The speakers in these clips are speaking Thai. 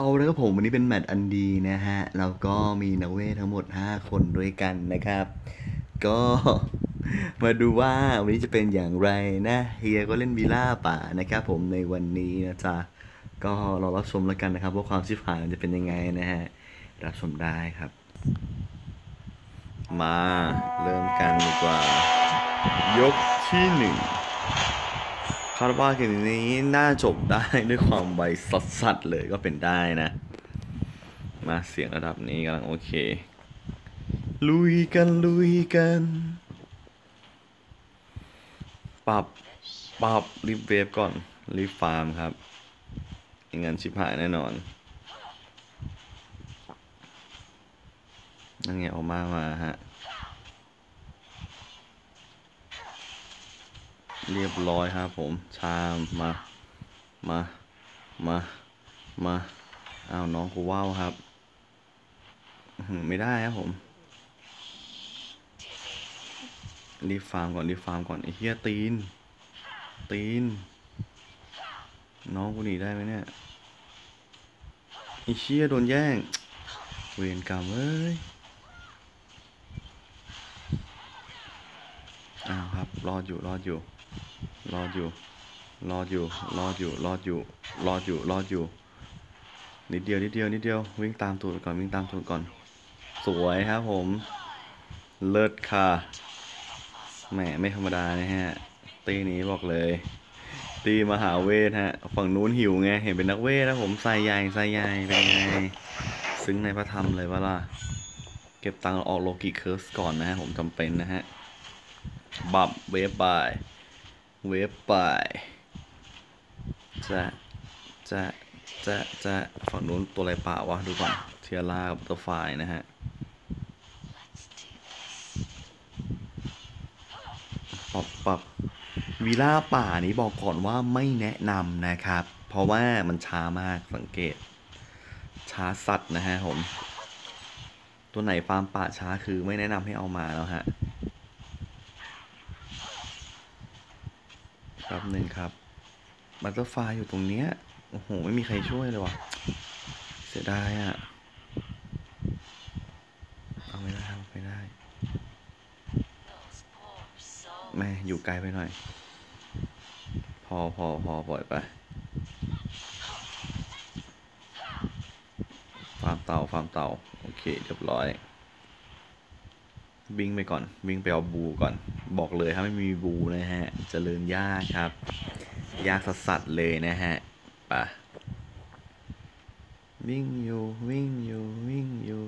เอาแล้วครับผมวันนี้เป็นแมตช์อันดีนะฮะ แล้วก็มีนาเวททั้งหมด 5 คนด้วยกันนะครับ ก็มาดูว่าวันนี้จะเป็นอย่างไรนะเฮียก็เล่นวีล่าป่านะครับผมในวันนี้นะจ๊ะ ก็รอรับชมแล้วกันนะครับ ว่าความชิบหายมันจะเป็นยังไงนะฮะ รับชมได้ครับ มาเริ่มกันดีกว่า ยกที่หนึ่ง คาดว่าเกมนี้น่าจบได้ด้วยความไวสัสๆเลยก็เป็นได้นะ มาเสียงระดับนี้กำลังโอเค ลุยกันลุยกัน ปรับ ปรับรีบเวฟก่อน รีบฟาร์มครับอย่างนั้นชิบหายแน่นอนนั่นไงออกมามาฮะ เรียบร้อยครับผม ชามมา มา มา มาอ้าวน้องกูว้าวครับ ไม่ได้ครับผม รีบฟาร์มก่อน รีบฟาร์มก่อนไอ้เหี้ยตีน ตีน น้องกูหนีได้ไหมเนี่ยไอ้เชี่ยโดนแย่ง เวรกรรมเอ้ยอ้าวครับ รอดอยู่ รอดอยู่ รอดอยู่ รอดอยู่ รอดอยู่ รอดอยู่ รอดอยู่ รอดอยู่ นิดเดียว นิดเดียว นิดเดียว วิ่งตามตูดก่อน วิ่งตามตูดก่อน สวยครับผม เลิศค่ะ แหม ไม่ธรรมดานะฮะ ตีนี้บอกเลย ตีมหาเวทฮะ ฝั่งนู้นหิวไง เห็นเป็นนักเวทนะผมใส่ใหญ่ใส่ใหญ่เป็นไง ซึ้งในพระธรรมเลยว่าล่ะ เก็บตังค์ออกโลกิเคิร์สก่อนนะฮะ ผมจำเป็นนะฮะ บับเวฟไป เวฟไปจะจะจะจะฝั่งนู้นตัวอะไรป่าวะ ดูก่อนเทียร่ากับบัตเตอร์ไฟนะฮะปรับปรับวีล่าป่านี้บอกก่อนว่าไม่แนะนำนะครับ เพราะว่ามันช้ามากสังเกต ช้าสัตว์นะฮะผม ตัวไหนฟาร์มป่าช้าคือไม่แนะนำให้เอามาแล้วฮะ แป๊บหนึ่งครับบัตเตอร์ไฟอยู่ตรงเนี้ย โอ้โห ไม่มีใครช่วยเลยวะเสียดายอะเอาไม่ได้เอาไม่ได้ แม่อยู่ไกลไปหน่อย พอพอพอปล่อยไป ฟาร์มเต่า ฟาร์มเต่า โอเค เรียบร้อย วิ่งไปก่อน วิ่งไปเอาบูก่อน บอกเลยถ้าไม่มีบูนะฮะจเจริญยากครับ ยากสัสๆเลยนะฮะปะวิ่งอยู่วิ่งอยู่วิ่งอยู่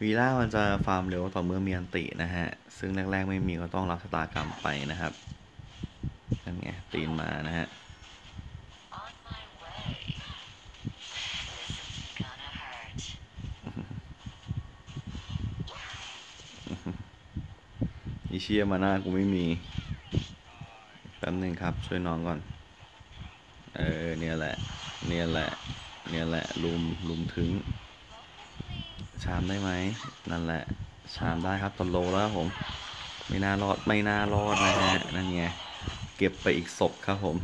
วีล่ามันจะฟาร์มเร็วต่อเมื่อมีอันตินะฮะ ซึ่งแรก ๆ ไม่มีก็ต้องรับชะตากรรมไปนะครับนั่นไงตีนมานะฮะ อีเชียมาหน้ากูไม่มีแป๊บนึงครับ ช่วยน้องก่อน เออเนี่ยแหละ เนี่ยแหละ เนี่ยแหละลุมลุมถึง ชามได้ไหม นั่นแหละ ชามได้ครับตอนโลแล้วผม ไม่น่ารอด ไม่น่ารอดนะฮะ นั่นไง เก็บไปอีกศพครับผม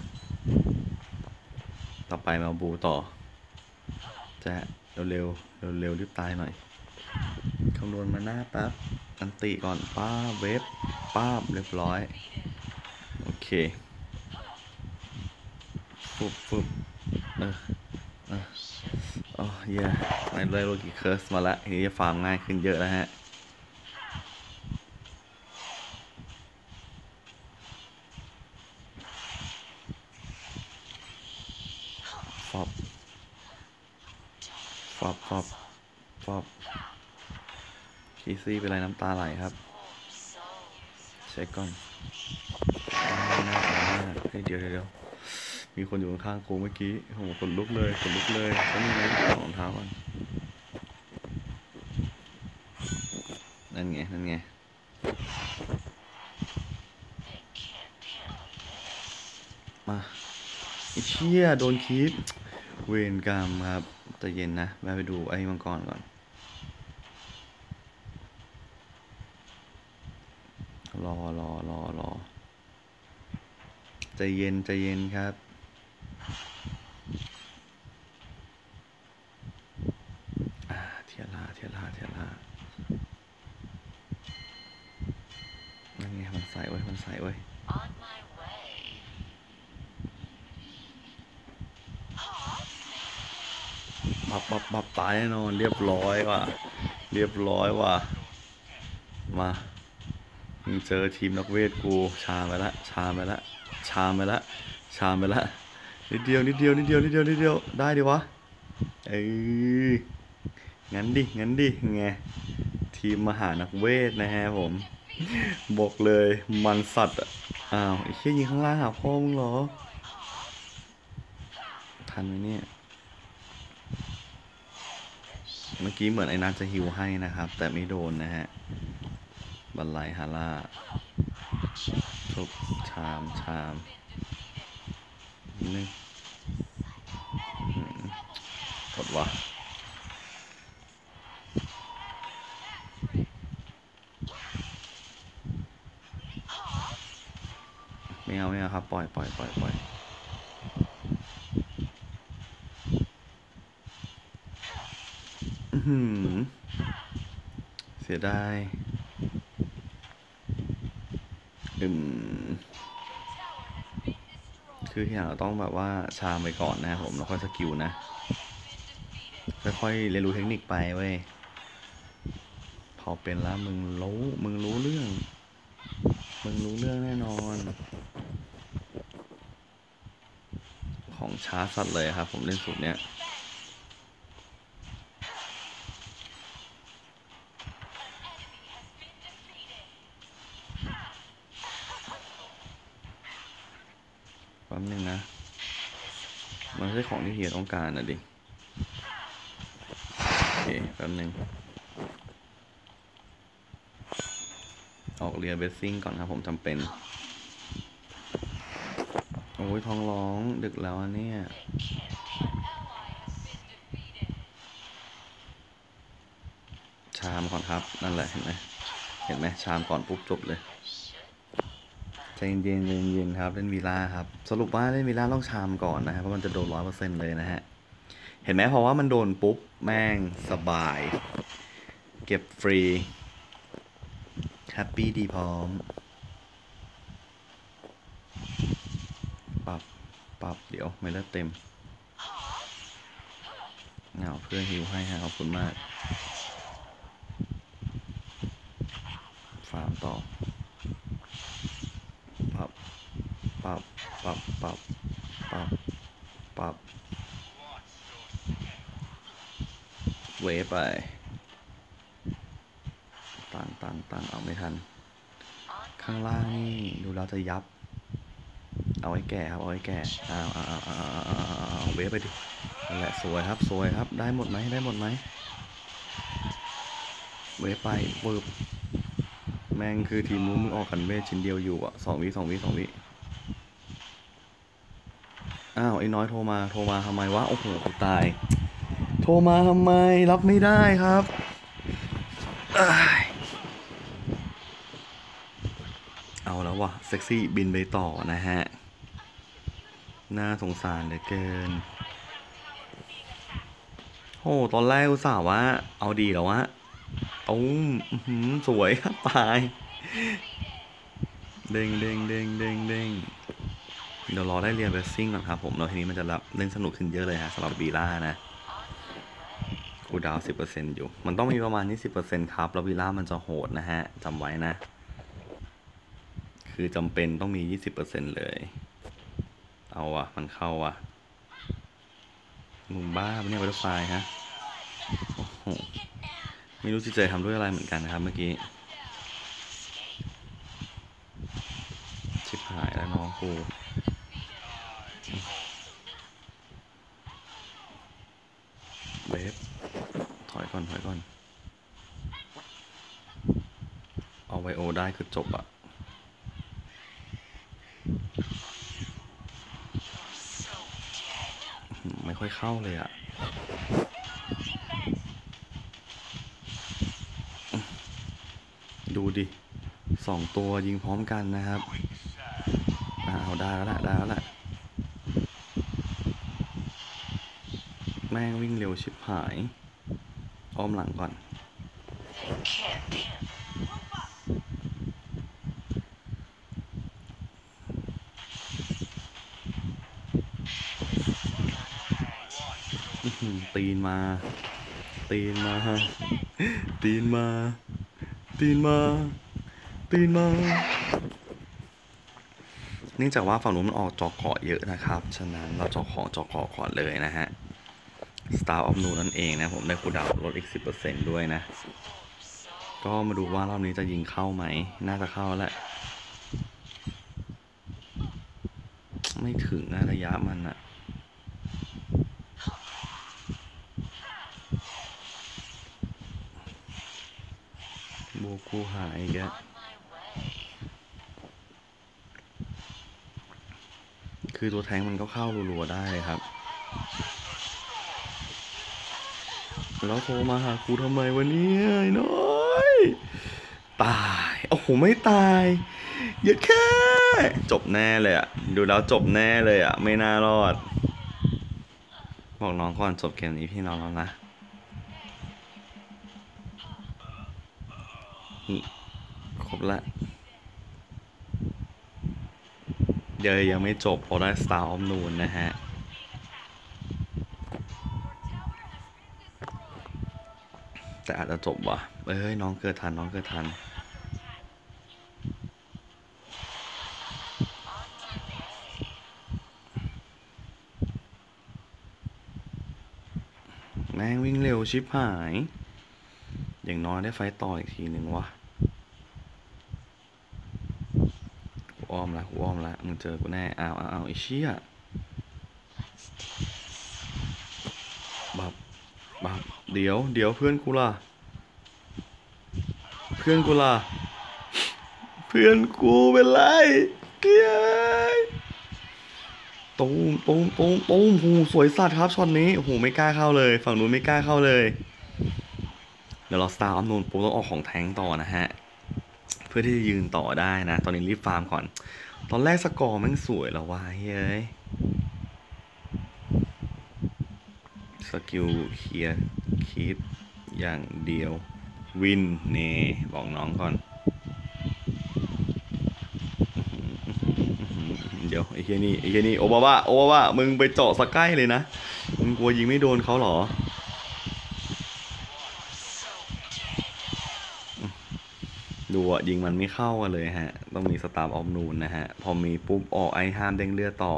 ต่อไปมาบูต่อ จะเร็วๆเร็วๆรีบตายหน่อยคำนวณมาหน้าแป๊บ อันติก่อนป้าเวฟป้าบเรียบร้อย โอเคฟึบฟึบเออเออโอ้ย่ในเลยโลกิเคิร์สมาละทีนี้จะฟาร์มง่ายขึ้นเยอะแล้วฮะ ฟอบฟอบฟอบฟอบคี ซี่เป็นไรน้ำตาไหลครับ เช็คก่อนน่าม่น่าเฮ้ยเดี๋ยวเดี๋ยวมีคนอยู่ข้างๆกูเมื่อกี้โอ้โหขนลุกเลยขนลุกเลยต้องมีอะไรต่อรองเท้าก่อนนั่นไง นั่นไงมาไอ้เชี่ยโดนคีบเวรกรรมครับแต่เย็นนะแวะไปดูไอ้มังกรก่อน รอรอรอรอ ใจเย็นใจเย็นครับทียร่าเทียร่าเทียร่านั่นไงมันใส่ไว้มันใส่ไว้ปับปับปับตายแน่นอนเรียบร้อยว่ะ เรียบร้อยว่ะ มามึงเจอทีมนักเวทกู ชาไปละ ชาไปละ ชาไปละ ชาไปละ นิดเดียว นิดเดียว นิดเดียว นิดเดียว นิดเดียว ได้ดิวะ เอ้ยงั้นดิ งั้นดิ ไง ทีมมหานักเวทนะฮะผม บอกเลยมันสัตว์อ้าวไอ้เชี่ยยิงข้างล่างหาพ่อมึงเหรอ ทันไหมเนี่ย เมื่อกี้เหมือนไอ้นัทจะฮิวให้นะครับ แต่ไม่โดนนะฮะ บันไลฮาร่าทุบามชามนี่กดวะไม่เอาไม่เอาครับ ปล่อยปล่อยปล่อยปล่อยเสียดายอืม คือที่อย่างเราต้องแบบว่าชามไปก่อนนะครับผมแล้วค่อยสกิลนะค่อยๆเรียนรู้เทคนิคไปเว้ยพอเป็นแล้วมึงรู้มึงรู้เรื่อง มึงรู้เรื่องแน่นอน ของช้าสัตว์เลยครับผมเล่นสูตรเนี้ย ป๊บนึงนะ มันไม่ใช่ของที่เฮียต้องการนะดิโอเคแป๊บนึง ออกเรียนเบสซิ่งก่อนครับผมจำเป็น โอ้ยท้องร้องดึกแล้วเนี่ยชามก่อนครับ นั่นแหละเห็นไหมเห็นไหมชามก่อนปุ๊บจบเลย ใจเย็นๆใจเย็นๆครับ เล่นวีล่าครับ สรุปว่าเล่นวีล่าต้องชามก่อนนะครับเพราะมันจะโดนร้อยเปอร์เซ็นต์เลยนะฮะ เห็นไหมเพราะว่ามันโดนปุ๊บ แม่งสบาย เก็บฟรีแฮปปี้ดีพร้อม ปรับ ปรับ เดี๋ยว ไม่เลือดเต็มเงาเพื่อฮิวให้ฮะขอบคุณมาก ฟาร์มต่อ ปับปับปับปับปับเวไปต่างต่างต่างเอาไม่ทัน ข้างล่างนี่ดูเราจะยับ เอาไว้แก่ครับ เอาไว้แก่เอาเอาเอาเอาเอาเวไปดินั่นแหละสวยครับสวยครับ ได้หมดไหมได้หมดไหมเวไปเวิบแม่งคือทีมนู้มึงออกกันเวชิ้นเดียวอยู่อะสองวิสองวิสองวิ อ้าวไอ้น้อยโทรมาโทรมาทำไมวะโอ้โหกูตาย โทรมาทำไมรับไม่ได้ครับ เอาแล้ววะเซ็กซี่บินไปต่อนะฮะ น่าสงสารเหลือเกินโอ้ตอนแรกอุตส่าห์ว่า เอาดีแล้ววะตุ้มอื้อหือสวยตาย เด้งเด้งเด้งเด้งเด้ง เดี๋ยวรอได้เรียนเบสซิ่งก่อนครับผมแล้วทีนี้มันจะรับเล่นสนุกขึ้นเยอะเลยฮะสำหรับบีล่านะคูดาวสิบเปอร์เซ็นอยู่ มันต้องมีประมาณนี้สิบเปอร์เซ็นครับ แล้ววีล่ามันจะโหดนะฮะจำไว้นะ คือจำเป็นต้องมียี่สิบเปอร์เซ็นเลย เอาวะมันเข้าวะมึงบ้าปะเนี่ยบัตเตอร์ไฟฮะโอ้โหไม่รู้จิตใจทำด้วยอะไรเหมือนกันนะครับเมื่อกี้ชิบหายแล้วน้องกู เวฟถอยก่อน ถอยก่อน เอาไวโอได้คือจบอะไม่ค่อยเข้าเลยอะดูดิสองตัวยิงพร้อมกันนะครับอ่าเอาได้แล้วแหละได้แล้วแหละ แม่งวิ่งเร็วชิบหาย อ้อมหลังก่อน ตีนมา ตีนมา ตีนมา ตีนมา ตีนมาเนื่องจากว่าฝั่งนู้นมันออกจอกเกาะเยอะนะครับ ฉะนั้นเราจอกของจอกเกาะก่อนเลยนะฮะ Star of Noon นั่นเองนะผมได้คูดาวลดอีก 10%ด้วยนะ ก็มาดูว่ารอบนี้จะยิงเข้าไหม น่าจะเข้าแล้วแหละ ไม่ถึงนะระยะมันอะโบกูหายอีกคือตัวแทงมันก็เข้ารัวๆได้เลยครับ แล้วโทรมาหากูทำไมวะเนี่ยน้อยตายโอ้โหไม่ตายเยอะแค่จบแน่เลยอะดูแล้วจบแน่เลยอะไม่น่ารอด บอกน้องก่อนจบเกมนี้พี่น้องแล้วนะนี่ครบละเดี๋ยวยังไม่จบเพราะได้ Star of Noon นะฮะ แต่อาจจะจบว่ะเอ้ยน้องเกิดทันน้องเกิดทัน แม่งวิ่งเร็วชิบหาย อย่างน้อยได้ไฟต่ออีกทีหนึ่งวะกูอ้อมละกูอ้อมละมึงเจอกูแน่ อ้าวอ้าวอ้าวไอ้เชี่ยบับบับ เดี๋ยว เดี๋ยวเพื่อนกูล่ะ เพื่อนกูล่ะ เพื่อนกูเป็นไรเย้ยตูมตูมตูมตูมหูสวยสัตว์ครับช็อตนี้โอ้โหไม่กล้าเข้าเลย ฝั่งนู้นไม่กล้าเข้าเลย เดี๋ยวเราสตาร์อัพนูนปุ๊บต้องออกของแทงต่อนะฮะ เพื่อที่จะยืนต่อได้นะ ตอนนี้รีบฟาร์มก่อน ตอนแรกสกอร์แม่งสวยแล้ววะเฮ้ยส กิลเคลียร์คิดอย่างเดียววินเน่บอกน้องก่อน เดี๋ยวไอ้เฮียนี่ไอ้เฮียนี่โอบาว่าโอบาว่ามึงไปเจาะสกใกล้เลยนะ มึงกลัวยิงไม่โดนเขาเหรอดูอะยิงมันไม่เข้ากันเลยฮะ ต้องมีสตาร์ออฟนูนนะฮะ พอมีปุ๊บออกไอห้ามเด้งเลือดต่อ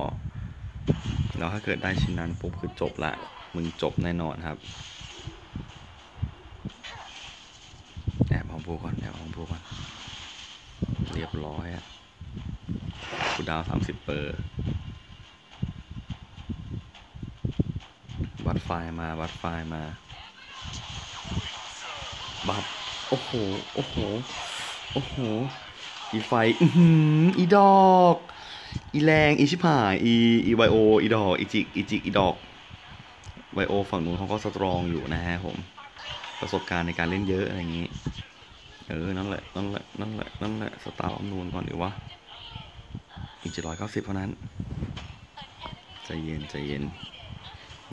แล้วถ้าเกิดได้ชิ้นนั้นปุ๊บคือจบละ มึงจบแน่นอนครับแอบของพูก่อนแอบของพูก่อน เรียบร้อยอะกูดาวสามสิบเปอร์วัดไฟมาวัดไฟมา บับโอ้โห โอ้โห โอ้โห อีไฟ อือหืออีดอก อีแรง อีชิบหาย อี อีไวโอ อีดอก อีจิก อีจิก อีดอก ไวโอฝั่งนู้นเขาก็สตรองอยู่นะฮะผม ประสบการณ์ในการเล่นเยอะอะไรอย่างนี้ เออ นั่นแหละ นั่นแหละ นั่นแหละ นั่นแหละ สตาร์ออมนูนก่อนดีวะ อีกเจ็ดร้อยเก้าสิบเท่านั้น ใจเย็น ใจเย็น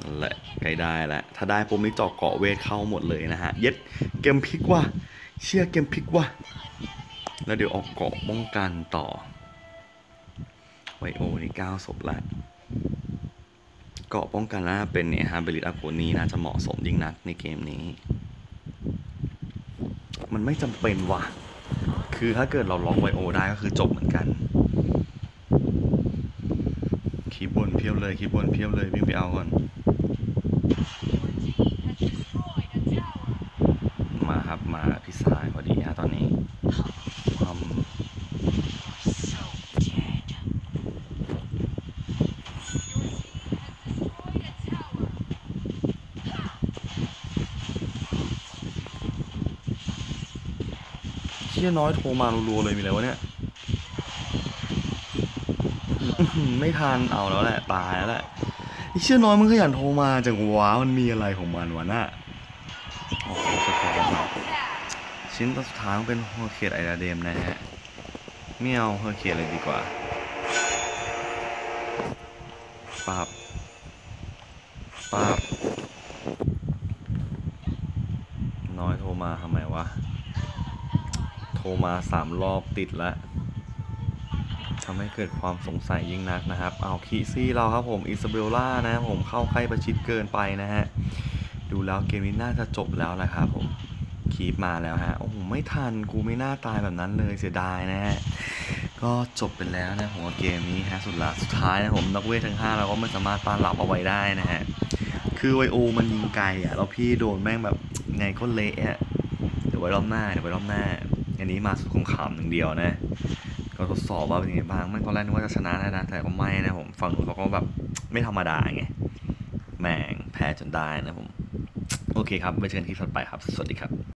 นั่นแหละใกล้ได้แล้ว ถ้าได้ปุ๊บนี่เจาะเกาะเวทเข้าหมดเลยนะฮะ เย็ด เกมพลิกว่ะ เชื่อเกมพลิกว่ะ แล้วเดี๋ยวออกเกาะป้องกันต่อไวโอนี่เก้าศพละ เกาะป้องกันน่าเป็นเนี่ยฮะเบลิตอาโกนีน่าจะเหมาะสมยิ่งนักในเกมนี้ มันไม่จำเป็นว่ะ คือถ้าเกิดเราล็อกไวโอได้ก็คือจบเหมือนกันคีบบนเพียบเลยคีบบนเพียบเลยวิ่งไปเอาก่อนมาครับมาพี่สายพอดีฮะตอนนี้ความ So dead. เชี่ยน้อยโทรมารัวๆเลยมีอะไรวะเนี่ย ไม่ทันเอาแล้วแหละ ตายแล้วแหละไอ้เชี่ยน้อยมึงขยันโทรมาจังว้ามันมีอะไรของมันวะน่ะโอ้โหสกอร์ชิ้นสุดท้ายเป็นโฮเคดไอราเดมนะฮะไม่เอาโฮเคดเลยดีกว่าปับปับน้อยโทรมาทำไมวะ รมาสามรอบติดแล้วทำให้เกิดความสงสัยยิ่งนักนะครับ เอาคีซี่เราครับผมอิซาเบลล่านะครับผมเข้าใกล้ประชิดเกินไปนะฮะ ดูแล้วเกมนี้น่าจะจบแล้วแหละครับผมคีปมาแล้วฮะ โอ้โห ไม่ทัน กูไม่น่าตายแบบนั้นเลยเสียดายนะฮะ ก็จบไปแล้วนะผมเกมนี้ฮะ สุดละสุดท้ายนะผมนักเวททั้ง 5 เราก็ไม่สามารถต้านรับเอาไว้ได้นะฮะ คือไวโอมันยิงไกลอะ แล้วพี่โดนแม่งแบบไงก็เละอะ เดี๋ยวไว้รอบหน้า เดี๋ยวไว้รอบหน้า อันนี้มาสุดคงขำหนึ่งเดียวนะก็ทดสอบว่าเป็นยังไงบ้างไม่ตอนแรกนึกว่าจะชนะได้นะ แต่ก็ไม่นะผมฝั่งนู้นเขาก็แบบไม่ธรรมดาไงแม่งแพ้จนได้นะผม โอเคครับไว้เจอกันที่ถัดไปครับ สวัสดีครับ